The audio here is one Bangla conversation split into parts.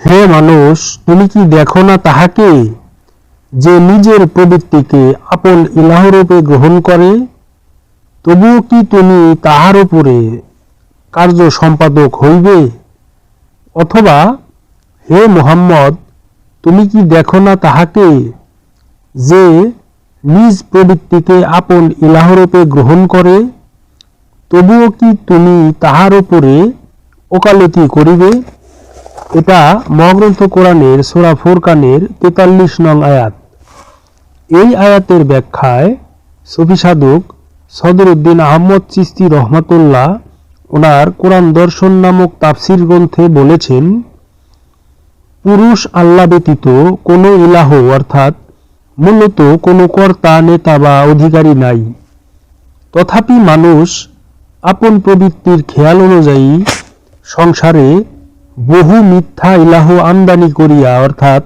হে মানুষ, তুমি কি দেখো না তাহাকে যে নিজের প্রবৃত্তিকে আপন ইলাহরূপে গ্রহণ করে? তবুও কি তুমি তাহার উপরে কার্য সম্পাদক হইবে? অথবা, হে মুহাম্মদ, তুমি কি দেখো না তাহাকে যে নিজ প্রবৃত্তিকে আপন ইলাহরূপে গ্রহণ করে? তবুও কি তুমি তাহার উপরে ওকালতি করিবে? এটা মহাগ্রন্থ কোরআনের সোরা ফোরকানের তেতাল্লিশ নং আয়াত। এই আয়াতের ব্যাখ্যায় সফি সাধক সদরুদ্দিন আহমদ চিস্তি রহমাতুল্লাহ ওনার কোরআন দর্শন নামক তাফসির গ্রন্থে বলেছেন, পুরুষ আল্লাহ ব্যতীত কোনো ইলাহ অর্থাৎ মূলত কোনো কর্তা, নেতা বা অধিকারী নাই। তথাপি মানুষ আপন প্রবৃত্তির খেয়াল অনুযায়ী সংসারে বহু মিথ্যা ইলাহ আমদানি করিয়া, অর্থাৎ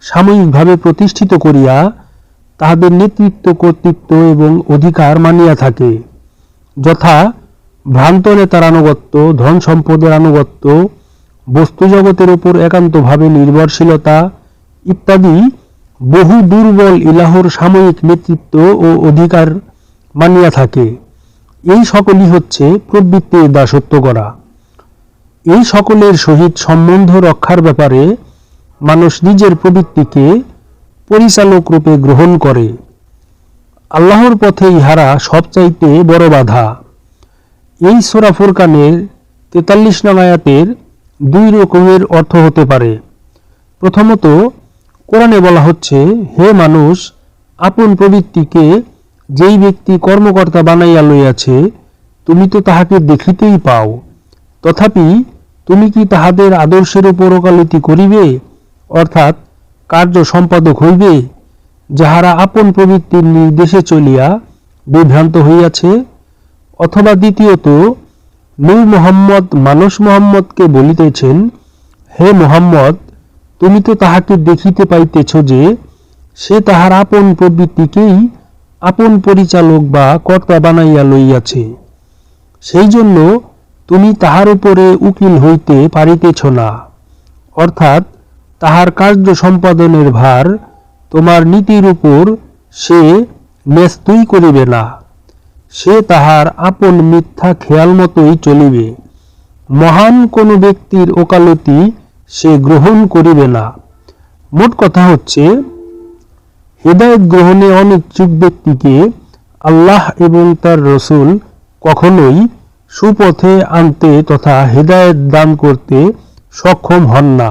সাময়িকভাবে প্রতিষ্ঠিত করিয়া, তাহাদের নেতৃত্ব, কর্তৃত্ব এবং অধিকার মানিয়া থাকে। যথা ভ্রান্ত নেতার আনুগত্য, ধন সম্পদের আনুগত্য, বস্তু জগতের উপর একান্তভাবে নির্ভরশীলতা ইত্যাদি বহু দুর্বল ইলাহর সাময়িক নেতৃত্ব ও অধিকার মানিয়া থাকে। এই সকলই হচ্ছে প্রবৃত্তির দাসত্ব করা। এই সকলের সহিত সম্বন্ধ রক্ষার ব্যাপারে মানুষ নিজের প্রবৃত্তিকে পরিচালক রূপে গ্রহণ করে। আল্লাহর পথে ইহারা সবচাইতে বড় বাধা। এই সোরা ফুরকানের তেতাল্লিশ নং আয়াতের দুই রকমের অর্থ হতে পারে। প্রথমত, কোরআনে বলা হচ্ছে, হে মানুষ, আপন প্রবৃত্তিকে যেই ব্যক্তি কর্মকর্তা বানাইয়া লইয়াছে, তুমি তো তাহাকে দেখিতেই পাও। তথাপি তুমি কি তাহাদের আদর্শের উপর ওকালতি করিবে? অর্থাৎ কার্য সম্পাদক হইবে, যাহারা আপন প্রবৃত্তির নির্দেশে চলিয়া বিভ্রান্ত হইয়াছে? অথবা দ্বিতীয়ত, নূর মোহাম্মদ মানস মোহাম্মদকে বলিতেছেন, হে মোহাম্মদ, তুমি তো তাহাকে দেখিতে পাইতেছ যে, সে তাহার আপন প্রবৃত্তিকেই আপন পরিচালক বা কর্তা বানাইয়া লইয়াছে। সেই জন্য তুমি তাহার উপরে উকিল হইতে পারিতেছ না। অর্থাৎ তাহার কার্য সম্পাদনের ভার তোমার নীতির উপর সে ন্যস্তই করিবে না। সে তাহার আপন মিথ্যা খেয়াল মতোই চলিবে। মহান কোনো ব্যক্তির ওকালতি সে গ্রহণ করিবে না। মোট কথা হচ্ছে, হেদায়ত গ্রহণে অনিচ্ছুক ব্যক্তিকে আল্লাহ এবং তার রসুল কখনোই সুপথে আনতে তথা হৃদায়ত দান করতে সক্ষম হন না।